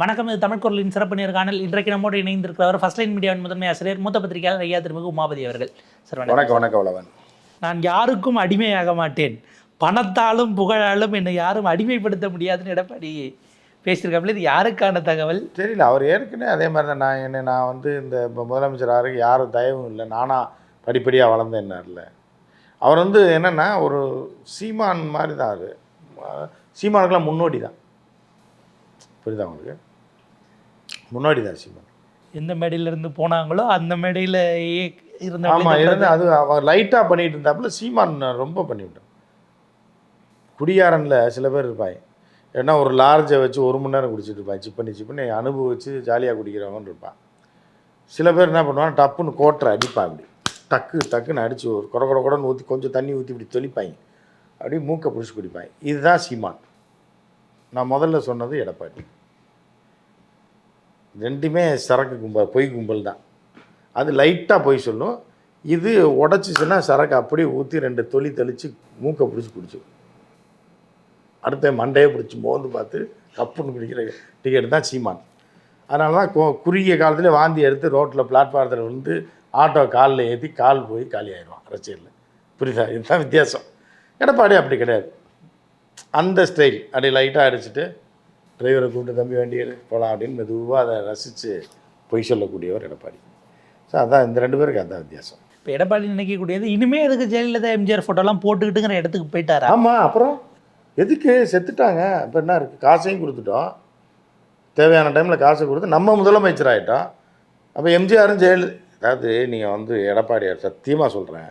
வணக்கம் இது தமிழ் குரலின் சிறப்பு நேர்காணல் இன்றைக்கு நம்மோடு இணைந்திருக்கிறவர் ஃபர்ஸ்ட் லைன் மீடியாவின் முதன்மை ஆசிரியர் மூத்த பத்திரிகையாளர் ஐயா திருமிகு உமாபதி அவர்கள். சார் வணக்கம். வணக்கம் நான் யாருக்கும் அடிமையாக மாட்டேன். பணத்தாலும் புகழாலும் என்னை யாரும் அடிமைப்படுத்த முடியாதுன்னு எடப்பாடி பேசியிருக்காப்புல இது யாருக்கான தகவல்? தெரியல அவர் ஏற்கனவே அதே மாதிரி தான். நான் என்ன நான் வந்து இந்த இப்போ முதலமைச்சர் ஆகிறதுக்கு யாரும் தயவும் இல்லை. நானாக படிப்படியாக வளர்ந்தேன்னார்ல அவர் வந்து என்னென்னா ஒரு சீமான் மாதிரி தான் அது சீமானுக்கெல்லாம் முன்னோடி தான். புரியுதா உங்களுக்கு? முன்னோடி தான் சீமான். எந்த மேடையில இருந்து போனாங்களோ அந்த மேடையில இருந்த ஆமாம் இருந்து அது அவர் லைட்டாக பண்ணிட்டு இருந்தாப்புல சீமான் ரொம்ப பண்ணிவிட்டான். குடியாரனில் சில பேர் இருப்பாங்க. ஏன்னா ஒரு லார்ஜை வச்சு ஒரு மணி நேரம் குடிச்சிட்டு இருப்பான் சிப் பண்ணி சிப் பண்ணி அனுபவிச்சு ஜாலியாக குடிக்கிறவங்கன்னு இருப்பான் சில பேர் என்ன பண்ணுவாங்க டப்புன்னு கோட்டரை அடிப்பான் அப்படி. டக்கு டக்குன்னு அடித்து ஒரு கொட கொட கொடன்னு ஊற்றி கொஞ்சம் தண்ணி ஊற்றி இப்படி தெளிப்பாங்க. அப்படியே மூக்கை பிடிச்சி குடிப்பாங்க. இதுதான் சீமான். நான் முதல்ல சொன்னது எடப்பாடி. ரெண்டுமே சரக்கு கும்பல் பொய் கும்பல் தான். அது லைட்டாக பொய் சொல்லும். இது உடச்சிச்சுன்னா சரக்கு அப்படியே ஊற்றி ரெண்டு தொளி தெளித்து மூக்கை பிடிச்சி குடிச்சு அடுத்த மண்டையை பிடிச்சி மோந்து பார்த்து கப்புன்னு குடிக்கிற டிக்கெட் தான் சீமான். அதனால தான் கு- குறுகிய காலத்தில் வாந்தி எடுத்து ரோட்டில் பிளாட்ஃபாரத்தில் விழுந்து ஆட்டோ காலில் ஏற்றி கால் போய் காலி ஆயிடுவான் அரசியலில். புரியுதா? இதுதான் வித்தியாசம். எடப்பாடி அப்படி கிடையாது. அந்த ஸ்டைல் அப்படி லைட்டாக அடிச்சுட்டு டிரைவரை கூப்பிட்டு தம்பி வண்டியில் போகலாம் அப்படின்னு மெதுவாக அதை ரசித்து பொய் சொல்லக்கூடியவர் எடப்பாடி. ஸோ அதான் இந்த ரெண்டு பேருக்கு அதான் வித்தியாசம். இப்போ எடப்பாடி நினைக்கக்கூடியது இனிமே எதுக்கு ஜெயலலிதா எம்ஜிஆர் ஃபோட்டோலாம் போட்டுக்கிட்டுங்கிற இடத்துக்கு போயிட்டாரா? ஆமாம் அப்புறம் எதுக்கு செத்துட்டாங்க? இப்போ என்ன இருக்குது காசையும் கொடுத்துட்டோம். தேவையான டைமில் காசை கொடுத்து நம்ம முதலமைச்சர் ஆகிட்டோம் அப்போ எம்ஜிஆரும் ஜெயலலிதா அதாவது நீங்கள் வந்து எடப்பாடியார் சத்தியமாக சொல்கிறேன்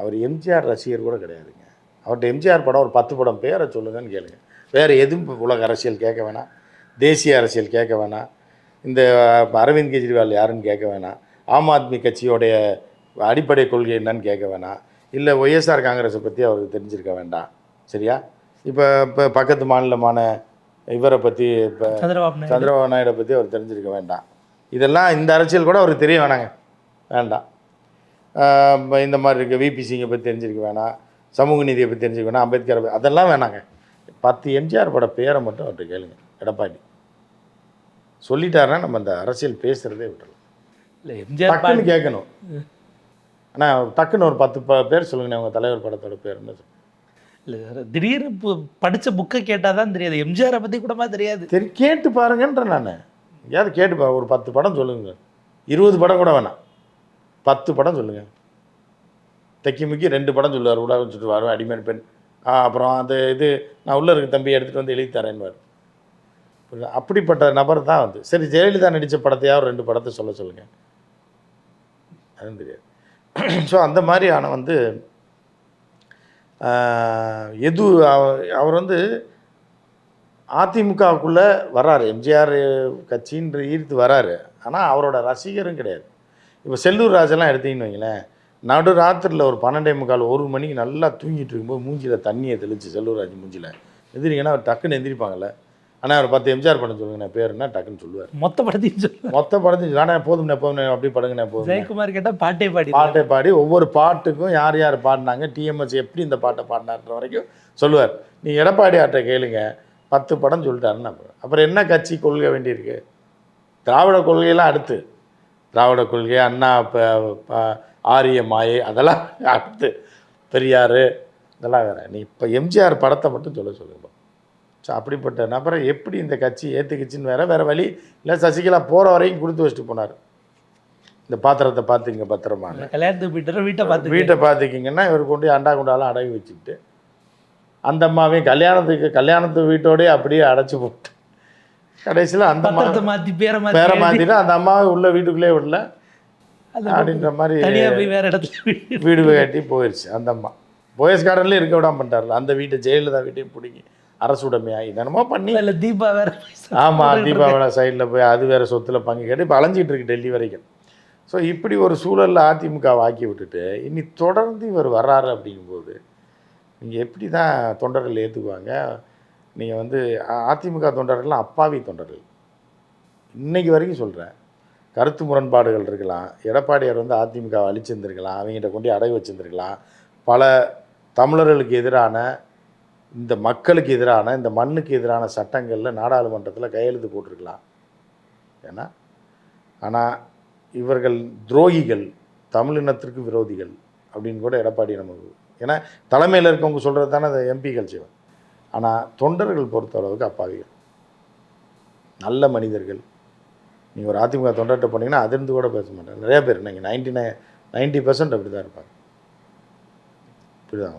அவர் எம்ஜிஆர் ரசிகர் கூட கிடையாதுங்க. அவர்கிட்ட எம்ஜிஆர் படம் ஒரு பத்து படம் பேரை சொல்லுங்கன்னு கேளுங்க. வேறு எதுவும் உலக அரசியல் கேட்க வேணாம். தேசிய அரசியல் கேட்க வேணாம். இந்த அரவிந்த் கெஜ்ரிவால் யாருன்னு கேட்க வேணாம். ஆம் ஆத்மி கட்சியோடைய அடிப்படை கொள்கை என்னன்னு கேட்க வேணாம். இல்லை ஒய்எஸ்ஆர் காங்கிரஸை பற்றி அவருக்கு தெரிஞ்சிருக்க வேண்டாம். சரியா? இப்போ இப்போ பக்கத்து மாநிலமான இவரை பற்றி இப்போ சந்திரபாபு நாயுடு. சந்திரபாபு நாயுடை பற்றி அவர் தெரிஞ்சிருக்க வேண்டாம். இதெல்லாம் இந்த அரசியல் கூட அவருக்கு தெரிய வேணாங்க. வேண்டாம். இந்த மாதிரி இருக்க. விபி சிங்கை பற்றி தெரிஞ்சிருக்க வேணாம். சமூக நீதியை பற்றி தெரிஞ்சுக்க வேணாம். அம்பேத்கரை அதெல்லாம் வேணாங்க. பத்து எம்ஜிஆர் பட பேரை மட்டும் அவர்கிட்ட கேளுங்க எடப்பாடி. சொல்லிட்டாருன்னா நம்ம அந்த அரசியல் பேசுகிறதே விட்டுறலாம். இல்லை எம்ஜிஆர் டக்குன்னு கேட்கணும். ஆனால் டக்குன்னு ஒரு பத்து ப பேர் சொல்லுங்கண்ணே உங்கள் தலைவர் படத்தோட பேருன்னு. இல்லை திடீர்னு பு- படிச்ச புக்கை கேட்டால் தான் தெரியாது. எம்ஜிஆரை பற்றி கூடமா தெரியாது. சரி கேட்டு பாருங்கன்றேன் நான். எங்கேயாவது கேட்டு பாரு ஒரு பத்து படம் சொல்லுங்க. இருபது படம் கூட வேணாம். பத்து படம் சொல்லுங்க. தைக்கி முக்கி ரெண்டு படம் சொல்லுவார் உடா வச்சுட்டு வருவேன் அடிமேன் பெண். அப்புறம் அந்த இது நான் உள்ளே இருக்க தம்பி எடுத்துகிட்டு வந்து எழுதி தரேன்னுவார் புரியுதா? அப்படிப்பட்ட நபர் தான் வந்து. சரி ஜெயலலிதா நடித்த படத்தையாவது ரெண்டு படத்தை சொல்ல சொல்லுங்கள் அதுவும் தெரியாது. ஸோ அந்த மாதிரியான வந்து எது அவ- அவர் வந்து அதிமுகவுக்குள்ளே வராரு. எம்ஜிஆர் கட்சின்ற ஈர்த்து வராரு. ஆனால் அவரோட ரசிகரும் கிடையாது. இப்போ செல்லூர் ராஜெல்லாம் எடுத்தீங்கன்னு வைங்களேன். நடு ராத்திரியில் ஒரு பன்னெண்டே முக்கால் ஒரு மணிக்கு நல்லா தூங்கிட்டு இருக்கும்போது மூஞ்சியில் தண்ணியை தெளிச்சு செல்லூர் ராஜ் மூஞ்சியில் எந்திரிங்கன்னா அவர் டக்குன்னு எந்திரிப்பாங்கல்ல. ஆனால் அவர் பத்து எம்ஜிஆர் படம் சொல்லுங்கண்ணே பேருன்னா டக்குன்னு சொல்லுவார். மொத்த படத்தையும் மொத்த படத்தையும் ஆனால் போதும்ண்ணே போதும்ண்ணே அப்படி படுங்கண்ணே போதும். ஜெயக்குமார் கேட்டால் பாட்டே பாடி. பாட்டை பாடி ஒவ்வொரு பாட்டுக்கும் யார் யார் பாடினாங்க டிஎம்எஸ் எப்படி இந்த பாட்டை பாடினார்ன்ற வரைக்கும் சொல்லுவார். நீ எடப்பாடி ஆட்டை கேளுங்க பத்து படம் சொல்லிட்டாருன்னு அப்புறம் அப்புறம் என்ன கட்சி கொள்கை வேண்டியிருக்கு? திராவிட கொள்கையெல்லாம் அடுத்து. திராவிட கொள்கை அண்ணா ப- ப- ஆரிய மாயை அதெல்லாம் அடுத்து பெரியார் இதெல்லாம் வேற. நீ இப்போ எம்ஜிஆர் படத்தை மட்டும் சொல்ல சொல்லுங்க ஸோ அப்படிப்பட்ட நபரை எப்படி இந்த கட்சி ஏற்றுக்குச்சின்னு வேற வேற வழி இல்லை சசிகலா போகிற வரைக்கும் கொடுத்து வச்சுட்டு போனார். இந்த பாத்திரத்தை பார்த்துங்க பத்திரமான்னு கல்யாணத்துக்கு போயிட்டு வீட்டை பார்த்து வீட்டை பார்த்துக்கிங்கன்னா இவர் கொண்டு அண்டா குண்டாலாம் அடகு வச்சுக்கிட்டு அந்த அம்மாவையும் கல்யாணத்துக்கு கல்யாணத்து வீட்டோடயே அப்படியே அடைச்சி போட்டு. கடைசியில் அந்த மாற்றி பேரை பேரை மாற்றி மாற்றிட்டு அந்த அம்மாவை உள்ள வீட்டுக்குள்ளே விடல. அப்படின்ற மாதிரி தனியாக போய் வேற இடத்துல வீடு. கட்டி போயிடுச்சு அந்த அம்மா. போயஸ் கார்டன்லேயே இருக்க விடாம பண்ணிட்டார்ல. அந்த வீட்டை ஜெயலலிதா வீட்டையும் பிடிங்கி அரசு உடைமையாகி என்னமோ பண்ணி. இல்ல தீபா வேற ஆமாம் தீபாவளி சைடில் போய் அது வேறு சொத்துல பங்கு கேட்டு இப்போ அலைஞ்சிட்டு இருக்கு டெல்லி வரைக்கும். ஸோ இப்படி ஒரு சூழலில் அதிமுக ஆக்கி விட்டுட்டு இனி தொடர்ந்து இவர் வர்றாரு அப்படிங்கும்போது நீங்கள் எப்படி தான் தொண்டர்கள் ஏற்றுக்குவாங்க நீங்கள் வந்து அதிமுக தொண்டர்கள்லாம் அப்பாவி தொண்டர்கள். இன்னைக்கு வரைக்கும் சொல்கிறேன் கருத்து முரண்பாடுகள் இருக்கலாம். எடப்பாடியார் வந்து அதிமுகவை அழிச்சிருந்துருக்கலாம். அவங்ககிட்ட கொண்டு அடகு வச்சிருந்துருக்கலாம். பல தமிழர்களுக்கு எதிரான இந்த மக்களுக்கு எதிரான இந்த மண்ணுக்கு எதிரான சட்டங்களில் நாடாளுமன்றத்தில் கையெழுத்து போட்டிருக்கலாம். ஏன்னா ஆனால் இவர்கள் துரோகிகள் தமிழினத்திற்கு விரோதிகள் அப்படின்னு கூட எடப்பாடி நமக்கு ஏன்னா தலைமையில் இருக்கவங்க சொல்கிறது தானே அந்த எம்பிகள் செய்வாங்க. ஆனால் தொண்டர்கள் பொறுத்த அளவுக்கு அப்பாவிகள். நல்ல மனிதர்கள். நீங்கள் ஒரு அதிமுக தொண்டர்கிட்ட போனீங்கன்னா அதிர்ந்து கூட பேச மாட்டாங்க. நிறைய பேர் நீங்கள் நைன்டி நைன் நைன்ட்டி பர்சன்ட் அப்படி தான் இருப்பாங்க தான்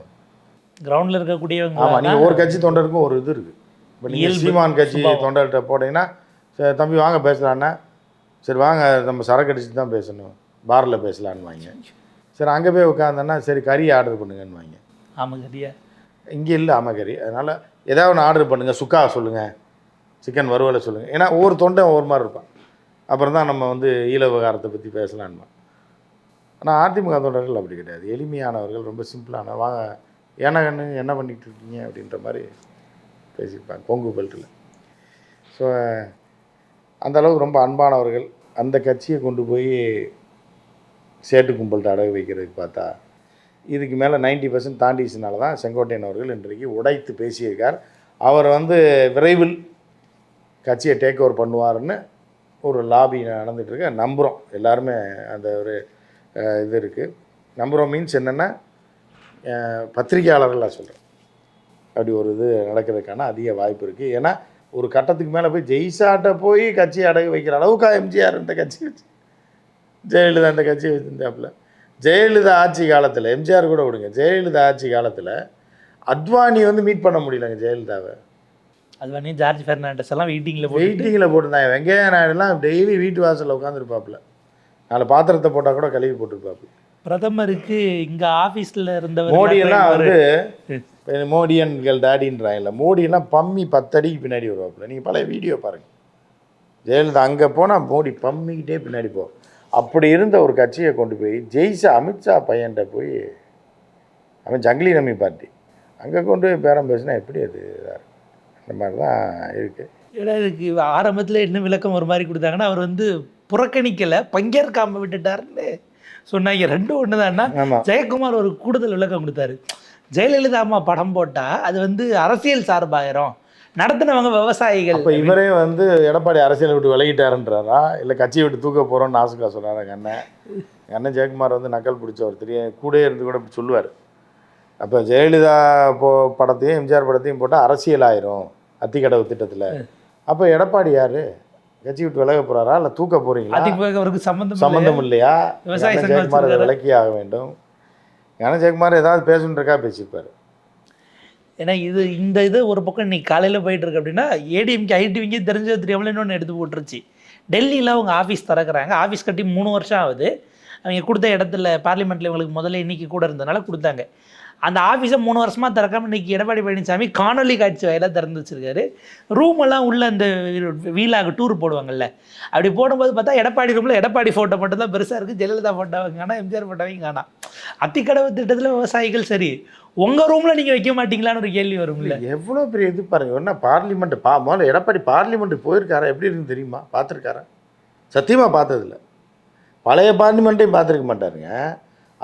கிரவுண்டில் இருக்கக்கூடியவங்க ஆமாம் நீங்கள் ஒரு கட்சி தொண்டருக்கும் ஒரு இது இருக்குது இப்போ நீங்கள் சீமான் கட்சி. தொண்டர்கிட்ட போனீங்கன்னா சரி தம்பி வாங்க பேசலான்னா சரி வாங்க நம்ம சரக்கு அடிச்சுட்டு தான் பேசணும். பாரில் பேசலான்னு வாங்க சரி அங்கே போய் உட்காந்தோன்னா சரி கறி ஆர்டர் பண்ணுங்கன்னு வாங்க ஆமாம் சரியா இங்கே இல்லை ஆமகரி அதனால் ஏதாவது ஒன்று ஆர்டர் பண்ணுங்கள் சுக்கா சொல்லுங்கள் சிக்கன் வறுவலை சொல்லுங்கள் ஏன்னா ஒவ்வொரு தொண்டை ஒவ்வொரு மாதிரி இருப்பான். அப்புறம் தான் நம்ம வந்து ஈழ விவகாரத்தை பற்றி பேசலான்மா ஆனால் அதிமுக தொண்டர்கள் அப்படி கிடையாது. எளிமையானவர்கள் ரொம்ப சிம்பிளான வாங்க என்ன கண்ணு என்ன பண்ணிகிட்டு இருக்கீங்க? அப்படின்ற மாதிரி பேசியிருப்பாங்க கொங்கு பெல்ட்டில் ஸோ அந்த அளவுக்கு ரொம்ப அன்பானவர்கள் அந்த கட்சியை கொண்டு போய் சேட்டு கும்பல்கிட்ட அடகு வைக்கிறதுக்கு பார்த்தா இதுக்கு மேலே நைன்டி பர்சன்ட் தாண்டிச்சுனால தான் செங்கோட்டையன் அவர்கள் இன்றைக்கு உடைத்து பேசியிருக்கார். அவர் வந்து விரைவில் கட்சியை டேக் ஓவர் பண்ணுவாருன்னு ஒரு லாபி நடந்துகிட்ருக்கு நம்புகிறோம் எல்லாருமே அந்த ஒரு இது இருக்குது நம்புகிறோம் மீன்ஸ் என்னென்னா பத்திரிகையாளர்களாக சொல்கிறேன் அப்படி ஒரு இது நடக்கிறதுக்கான அதிக வாய்ப்பு இருக்குது ஏன்னா ஒரு கட்டத்துக்கு மேலே போய் ஜெய்சாட்டை போய் கட்சி அடகு வைக்கிற அளவுக்கா எம்ஜிஆர் இந்த கட்சி வச்சு ஜெயலலிதா இந்த கட்சி வச்சிருந்தாப்புல. ஜெயலலிதா ஆட்சி காலத்தில் எம்ஜிஆர் கூட விடுங்க. ஜெயலலிதா ஆட்சி காலத்தில் அத்வானி வந்து மீட் பண்ண முடியலங்க ஜெயலலிதாவை. அது வந்து ஜார்ஜ் ஃபெர்னாண்டஸ் எல்லாம் வெயிட்டிங்கில் போயிட்டு வெயிட்டிங்கில் போட்டிருந்தாங்க. வெங்கையா நாயுடுலாம் டெய்லி வீட்டு வாசலில் உட்காந்துருப்பாப்புல நாலு பாத்திரத்தை போட்டால் கூட கழுவி போட்டிருப்பாப்புல. பிரதமருக்கு இங்கே ஆஃபீஸில் இருந்தவர் மோடி எல்லாம் எல்லாத்தையும் வந்து மோடியன்கள் டாடின்றாங்கல்ல. மோடி எல்லாம் பம்மி பத்தடிக்கு பின்னாடி வருவாப்புல. நீங்கள் பழைய வீடியோ பாருங்கள் ஜெயலலிதா அங்கே போனால் மோடி பம்மிக்கிட்டே பின்னாடி போ. அப்படி இருந்த ஒரு கட்சியை கொண்டு போய் ஜெய்ஷா அமித்ஷா பையன்கிட்ட போய் அவன் ஜங்கிலி நம்பி பார்ட்டி. அங்கே கொண்டு போய் பேரம் பேசினா எப்படி அது இதா இருக்கும்? அந்த மாதிரி தான் இருக்குது ஏன்னா இதுக்கு ஆரம்பத்தில் என்ன விளக்கம் ஒரு மாதிரி கொடுத்தாங்கன்னா அவர் வந்து புறக்கணிக்கலை பங்கேற்காம விட்டுட்டாருன்னு சொன்னாங்க. ரெண்டும் ஒன்று தான்னா ஜெயக்குமார் ஒரு கூடுதல் விளக்கம் கொடுத்தாரு. ஜெயலலிதா அம்மா படம் போட்டால் அது வந்து அரசியல் சார்பாயிரும். நடத்தினவங்க விவசாயிகள். அப்போ இவரே வந்து எடப்பாடி அரசியலை விட்டு விலகிட்டாருன்றாரா? இல்லை கட்சியை விட்டு தூக்க போகிறோன்னு ஆசுக்கா சொல்கிறாரா எங்கள் அண்ணன் எங்கள் அண்ணன் ஜெயக்குமார் வந்து நக்கல் பிடிச்சவர். தெரியும் கூடயே இருந்து கூட சொல்லுவார். அப்போ ஜெயலலிதா போ படத்தையும் எம்ஜிஆர் படத்தையும் போட்டால் அரசியல் ஆயிரும் அத்திக்கடவு திட்டத்தில். அப்போ எடப்பாடி யார்? கட்சி விட்டு விலக போகிறாரா இல்லை தூக்க போகிறீங்களா அவருக்கு சம்மந்தம் சம்மந்தம் இல்லையா? ஜெயக்குமார் வச்சிருக்காரு. விலக்கி ஆக வேண்டும். அண்ணன் ஜெயக்குமார் ஏதாவது பேசணுன்றக்கா பேசியிருப்பார். ஏன்னா இது இந்த இது ஒரு பக்கம் இன்னைக்கு காலையில் போயிட்டு இருக்கு அப்படின்னா ஏடிஎம்கே ஐடிவிங்க தெரிஞ்சது தெரியாமல் இன்னொன்று எடுத்து போட்டுருச்சு. டெல்லியில் அவங்க ஆஃபீஸ் திறக்கிறாங்க. ஆஃபீஸ் கட்டி மூணு வருஷம் ஆகுது. அவங்க கொடுத்த இடத்துல பார்லிமெண்ட்டில் இவங்களுக்கு முதல்ல இன்னைக்கு கூட இருந்தனால கொடுத்தாங்க. அந்த ஆஃபீஸை மூணு வருஷமாக திறக்காமல் இன்னைக்கு எடப்பாடி பழனிசாமி காணொலி காட்சி வாயிலாக திறந்து வச்சுருக்காரு. ரூமெல்லாம் உள்ளே அந்த வீலாக டூர் போடுவாங்கல்ல. அப்படி போடும்போது பார்த்தா எடப்பாடி ரூமில் எடப்பாடி ஃபோட்டோ மட்டும் தான் பெருசாக இருக்குது ஜெயலலிதா ஃபோட்டோவையும் காணா எம்ஜிஆர் ஃபோட்டோவையும் காணாம் அத்திக்கடவு திட்டத்தில் விவசாயிகள் சரி. உங்கள் ரூமில் நீங்கள் வைக்க மாட்டீங்களான்னு ஒரு கேள்வி வரும்ல. எவ்வளோ பெரிய இது பாருங்க. என்ன பார்லிமெண்ட் பா முதல்ல எடப்பாடி பார்லிமெண்ட் போயிருக்காரா? எப்படி இருக்குன்னு தெரியுமா? பார்த்துருக்காரா? சத்தியமாக பார்த்ததில்ல. பழைய பார்லிமெண்ட்டையும் பார்த்துருக்க மாட்டாருங்க.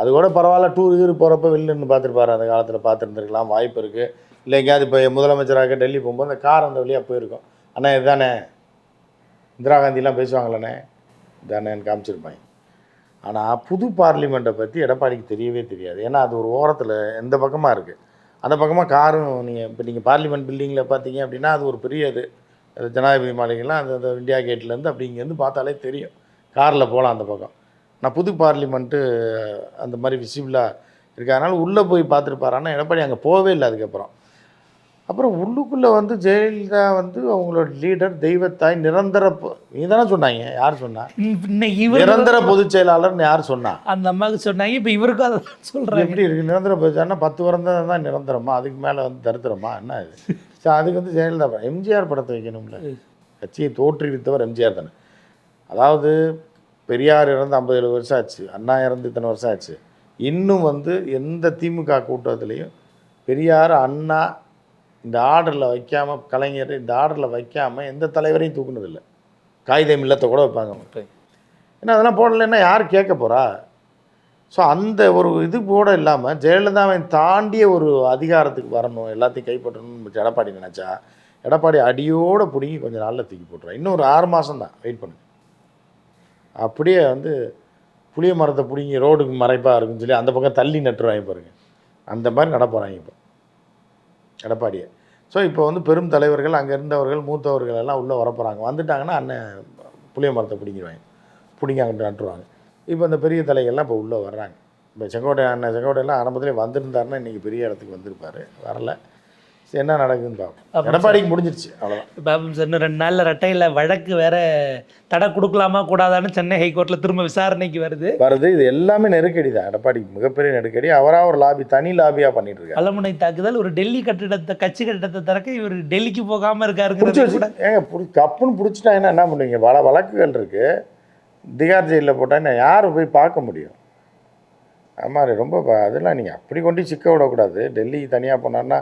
அது கூட பரவாயில்ல டூர் கீர் போகிறப்ப வெளிலன்னு பார்த்துருப்பாரு. அந்த காலத்தில் பார்த்துருந்துருக்கலாம் வாய்ப்பு இருக்குது இல்லை எங்கேயாவது இப்போ முதலமைச்சராக டெல்லி போகும்போது அந்த கார் அந்த வழியாக போயிருக்கோம். அண்ணா இதுதானே? இந்திரா காந்திலாம் பேசுவாங்களே இதானேன்னு காமிச்சிருப்பாங்க. ஆனால் புது பார்லிமெண்ட்டை பற்றி எடப்பாடிக்கு தெரியவே தெரியாது. ஏன்னா அது ஒரு ஓரத்தில் எந்த பக்கமாக இருக்குது அந்த பக்கமாக காரும் நீங்கள் இப்போ நீங்கள் பார்லிமெண்ட் பில்டிங்கில் பார்த்தீங்க அப்படின்னா அது ஒரு பெரிய இது. ஜனாதிபதி மாளிகைலாம் அந்த அந்த இந்தியா கேட்லேருந்து அப்படி இங்கேருந்து பார்த்தாலே தெரியும். காரில் போகலாம் அந்த பக்கம். நான் புது பார்லிமெண்ட்டு அந்த மாதிரி விசிபிளாக இருக்கு. அதனால் உள்ளே போய் பார்த்துருப்பாரு. ஆனால் எடப்பாடி அங்கே போகவே இல்லை அதுக்கப்புறம். அப்புறம் உள்ளுக்குள்ளே வந்து ஜெயலலிதா வந்து அவங்களோட லீடர் தெய்வத்தாய் நிரந்தர நீ தானே சொன்னாங்க. யார் சொன்னா? நிரந்தர பொதுச் செயலாளர்னு யார் சொன்னா? அந்த அம்மாவுக்கு சொன்னாங்க. இப்போ இவருக்கும் அதை தான் சொல்கிறாங்க எப்படி இருக்கு? நிரந்தர பொதுச்சானா பத்து வருடம் தான் நிரந்தரமா? அதுக்கு மேலே வந்து தருத்திரமா? என்ன இது? சரி அதுக்கு வந்து ஜெயலலிதா. எம்ஜிஆர் படத்தை வைக்கணும்ல. கட்சியை தோற்றுவித்தவர் எம்ஜிஆர் தானே. அதாவது பெரியார் இறந்து ஐம்பது ஏழு வருஷம் ஆச்சு. அண்ணா இறந்து இத்தனை வருஷம் ஆச்சு. இன்னும் வந்து எந்த திமுக கூட்டத்துலேயும் பெரியார் அண்ணா இந்த ஆர்டரில் வைக்காம கலைஞர் இந்த ஆர்டரில் வைக்காம எந்த தலைவரையும் தூக்குனதில்லை. காகிதம் இல்லத்தை கூட வைப்பாங்க. ஏன்னா அதெல்லாம் போடலைன்னா யார் கேட்க போகிறா ஸோ அந்த ஒரு இது கூட இல்லாமல் ஜெயலலிதாவை தாண்டிய ஒரு அதிகாரத்துக்கு வரணும் எல்லாத்தையும் கைப்பற்றணும்னு எடப்பாடி நினச்சா எடப்பாடி அடியோட பிடுங்கி கொஞ்சம் நாளில் தூக்கி போட்டுருவான் இன்னும் ஒரு ஆறு மாதம் தான் வெயிட் பண்ணுங்க. அப்படியே வந்து புளிய மரத்தை பிடிங்கி ரோடுக்கு மறைப்பாக இருக்குன்னு சொல்லி அந்த பக்கம் தள்ளி நட்டுருவாங்க பாருங்க. அந்த மாதிரி நடப்போகிறாங்க இப்போ. எடப்பாடியை. ஸோ இப்போ வந்து பெரும் தலைவர்கள் அங்கே இருந்தவர்கள் மூத்தவர்கள் எல்லாம் உள்ளே வரப்போகிறாங்க வந்துட்டாங்கன்னா அண்ணன் புளிய மரத்தை பிடிங்கிடுவாங்க. பிடிங்கி அங்கிட்டு நட்டுருவாங்க. இப்போ இந்த பெரிய தலைகள்லாம் இப்போ உள்ளே வர்றாங்க. இப்போ செங்கோட்டை அண்ணன் செங்கோட்டையெல்லாம் ஆரம்பத்திலே வந்திருந்தாருன்னா இன்றைக்கி பெரிய இடத்துக்கு வந்திருப்பார். வரல. என்ன நடக்குதுன்னு பார்ப்போம் எடப்பாடிக்கு முடிஞ்சிருச்சு அவ்வளோதான் பாபு சார் இன்னும் ரெண்டு நாளில் ரெட்டையில் வழக்கு வேற தடை கொடுக்கலாமா கூடாதான்னு சென்னை ஹைகோர்ட்டில் திரும்ப விசாரணைக்கு வருது. வருது. இது எல்லாமே நெருக்கடி தான் எடப்பாடிக்கு மிகப்பெரிய நெருக்கடி. அவராக ஒரு லாபி தனி லாபியாக பண்ணிட்டு இருக்காரு கலமுனை தாக்குதல் ஒரு டெல்லி கட்டிடத்தை கட்சி கட்டிடத்தை திறக்க இவர் டெல்லிக்கு போகாம பிடிச்சி இருக்காருங்கிறது வச்சு கூட ஏங்க பிடி கப்புன்னு பிடிச்சிட்டாங்கன்னா என்ன பண்ணுவீங்க? பல வழக்குகள் இருக்குது திகார் ஜெயிலில் போட்டால் யார் போய் பார்க்க முடியும்? ஆமாம் ரொம்ப அதெல்லாம் நீங்கள் அப்படி கொண்டு சிக்க விடக்கூடாது. டெல்லி தனியாக போனான்னா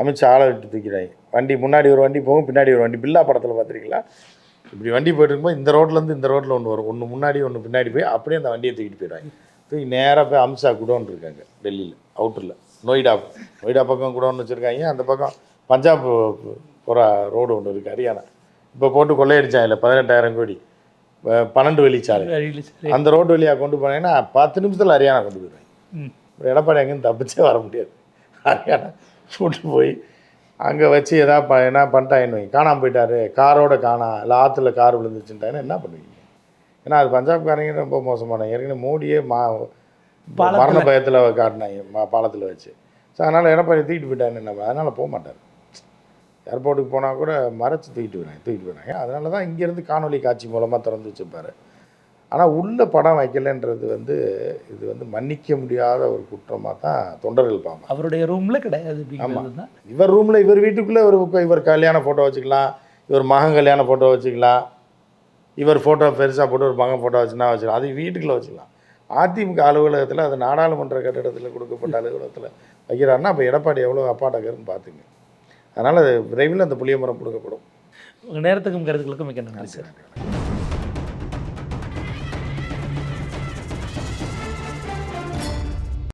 அமித்ஷா ஆளை விட்டு தூக்கிறாங்க வண்டி முன்னாடி ஒரு வண்டி போகும் பின்னாடி ஒரு வண்டி. பில்லா படத்தில் பார்த்துருக்கீங்களா இப்படி வண்டி போயிட்டு இருக்கும்போது இந்த ரோட்லேருந்து இந்த ரோட்டில் ஒன்று வரும். ஒன்று முன்னாடி ஒன்று பின்னாடி போய் அப்படியே அந்த வண்டியை தூக்கிட்டு போயிடுவாங்க. தூக்கி நேராக போய் அமித்ஷா குடோன் இருக்காங்க டெல்லியில் அவுட்டரில் நொய்டா நொய்டா பக்கம் குடோன் வச்சுருக்காங்க. அந்த பக்கம் பஞ்சாப் போகிற ரோடு ஒன்று இருக்குது ஹரியானா. இப்போ போட்டு கொள்ளையடிச்சாங்க பதினெட்டாயிரம் கோடி. பன்னெண்டு சரி. அந்த ரோடு வழியாக கொண்டு போனீங்கன்னா பத்து நிமிஷத்தில் ஹரியானா கொண்டு போயிடுவாங்க. எடப்பாடி அங்கேருந்து தப்பிச்சே வர முடியாது. ஹரியானா கூட்டு போய் அங்கே வச்சு எதா ப என்ன பண்ணிட்டாங்கன்னு வைங்க. காணாமல் போயிட்டாரு. காரோட காணா இல்லை ஆற்றுல கார் விழுந்துச்சுட்டாங்கன்னா என்ன பண்ணுவீங்க? ஏன்னா அது பஞ்சாப்காரங்க ரொம்ப மோசமான. ஏற்கனவே மோடியே மா. மரண பயத்தில் காட்டினாங்க மா பாலத்தில் வச்சு. ஸோ அதனால் எடப்பாடி தூக்கிட்டு போயிட்டாங்க என்ன அதனால் போக மாட்டார். ஏர்போர்ட்டுக்கு போனால் கூட மறைச்சு தூக்கிட்டு போயிறாங்க தூக்கிட்டு போயிறாங்க அதனால தான் இங்கேருந்து காணொலி காட்சி மூலமாக திறந்து வச்சுப்பாரு ஆனால் உள்ள படம் வைக்கலைன்றது வந்து இது வந்து மன்னிக்க முடியாத ஒரு குற்றமாக தான் தொண்டர்கள் பார்ப்பாங்க. அவருடைய ரூம்ல கிடையாது தான். இவர் ரூமில் இவர் வீட்டுக்குள்ளே இவர் இவர் கல்யாண ஃபோட்டோ வச்சுக்கலாம் இவர் மகன் கல்யாண ஃபோட்டோ வச்சுக்கலாம் இவர் ஃபோட்டோ பெருசாக போட்டு ஒரு மகன் ஃபோட்டோ வச்சுனா வச்சுக்கலாம் அது வீட்டுக்குள்ளே வச்சுக்கலாம். அதிமுக அலுவலகத்தில் அது நாடாளுமன்ற கட்டிடத்தில் கொடுக்கப்பட்ட அலுவலகத்தில் வைக்கிறாருன்னா அப்போ எடப்பாடி எவ்வளோ அப்பாட்டகர்னு பார்த்துங்க. அதனால் விரைவில் அந்த புளிய மரம் கொடுக்கப்படும். உங்க நேரத்துக்கும் கருத்துக்களுக்கும் மிக்க நன்றி சார்.